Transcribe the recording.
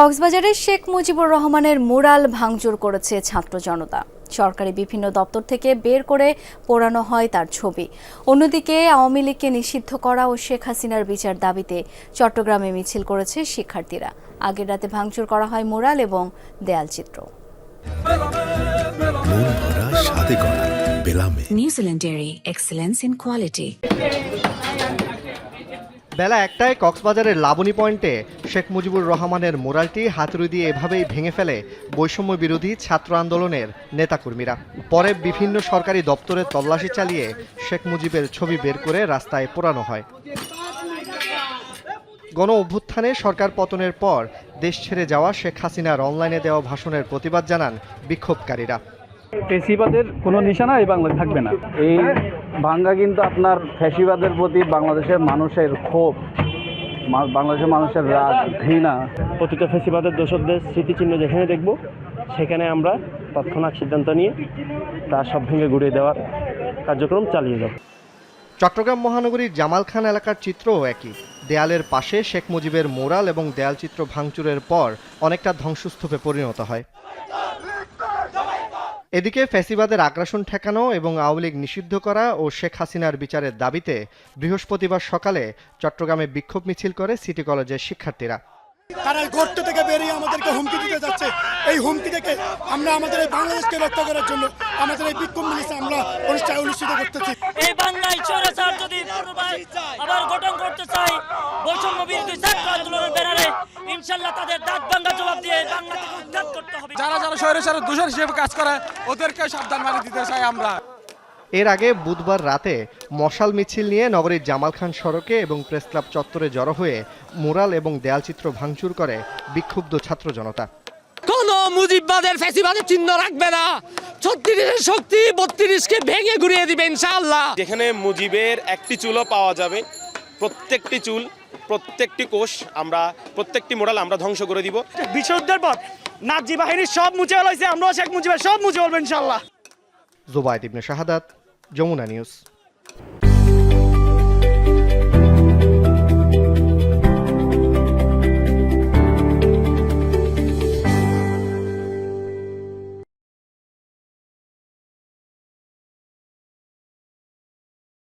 কক্সবাজারের শেখ মুজিবুর রহমানের মুরাল ভাঙচুর করেছে ছাত্র জনতা। সরকারি বিভিন্ন দপ্তর থেকে বের করে পোড়ানো হয় তার ছবি। অন্যদিকে আওয়ামী লীগকে নিষিদ্ধ করা ও শেখ হাসিনার বিচার দাবিতে চট্টগ্রামে মিছিল করেছে শিক্ষার্থীরা। আগের রাতে ভাঙচুর করা হয় মুরাল এবং দেয়ালচিত্র মন এক্সেলেন্স ইন গড়া বেলা একটায় কক্সবাজারের লাবণী পয়েন্টে শেখ মুজিবুর রহমানের মোরালটি হাতুড়ি দিয়ে এভাবেই ভেঙে ফেলে বৈষম্য বিরোধী ছাত্র আন্দোলনের নেতাকর্মীরা। পরে বিভিন্ন সরকারি দপ্তরে তল্লাশি চালিয়ে শেখ মুজিবের ছবি বের করে রাস্তায় পোড়ানো হয়। গণ অভ্যুত্থানে সরকার পতনের পর দেশ ছেড়ে যাওয়া শেখ হাসিনার অনলাইনে দেওয়া ভাষণের প্রতিবাদ জানান বিক্ষোভকারীরা। ফেসিবাদের কোনো নিশানা এই বাংলায় থাকবে না। এই ভাঙ্গা কিন্তু আপনার ফ্যাসিবাদের প্রতি বাংলাদেশের মানুষের ক্ষোভ বাংলাদেশের মানুষের রাগ ঘৃণা। প্রতিটা ফেসিবাদের দোষকদের স্মৃতিচিহ্ন যেখানে দেখব সেখানে আমরা তৎক্ষণাৎ সিদ্ধান্ত নিয়ে তা সব ভেঙে গুড়িয়ে দেওয়ার কার্যক্রম চালিয়ে যাব। চট্টগ্রাম মহানগরীর জামালখান এলাকার চিত্রও একই। দেয়ালের পাশে শেখ মুজিবের মোরাল এবং দেয়ালচিত্র ভাঙচুরের পর অনেকটা ধ্বংসস্তূপে পরিণত হয়। এদিকে ফ্যাসিবাদের আগ্রাসন ঠেকানো এবং আওয়ামী লীগ নিষিদ্ধ করা ও শেখ হাসিনার বিচারের দাবিতে বৃহস্পতিবার সকালে চট্টগ্রামে বিক্ষোভ মিছিল করে সিটি কলেজের শিক্ষার্থীরা। তারা এই গর্ত থেকে বেরিয়ে আমাদেরকে হুমকি দিতে যাচ্ছে। এই হুমকি থেকে আমরা আমাদের এই বাংলাদেশকে রক্ষা করার জন্য আমাদের এই বিক্ষোভ আমরা অনুষ্ঠান অনুষ্ঠিত করতেছি। এই বাংলায় স্বৈরাচার যদি আবার গঠন করতে চাই বৈষম্য বিরোধী ছাত্র আন্দোলনের ব্যানারে যারা যারা স্বৈরাচারের দোষর হিসেবে কাজ করে ওদেরকে সাবধান মারি দিতে চাই আমরা। এর আগে বুধবার রাতে মশাল মিছিল নিয়ে নগরীর জামালখান সড়কে এবং প্রেসক্লাব চত্বরে জড়ো হয়ে মুরাল এবং দেয়ালচিত্র ভাঙচুর করে বিক্ষুব্ধ ছাত্র জনতা। কোন মুজিববাদের ফ্যাসিবাদের চিহ্ন রাখবে না। ছত্রিশের শক্তি বত্রিশকে ভেঙে ঘুরিয়ে দিবে ইনশাআল্লাহ। যেখানে মুজিবের একটি চুলও পাওয়া যাবে প্রত্যেকটি চুল প্রত্যেকটি কোষ আমরা প্রত্যেকটি মোড়াল আমরা ধ্বংস করে দিব। বিশুদ্ধের পর নাজি বাহিনীর সব মুছে হলাইছে আমরাও শেখ মুজিবের সব মুছে বলব ইনশাআল্লাহ। জুবাইদ ইবনে শাহাদাত যমুনা নিউজ।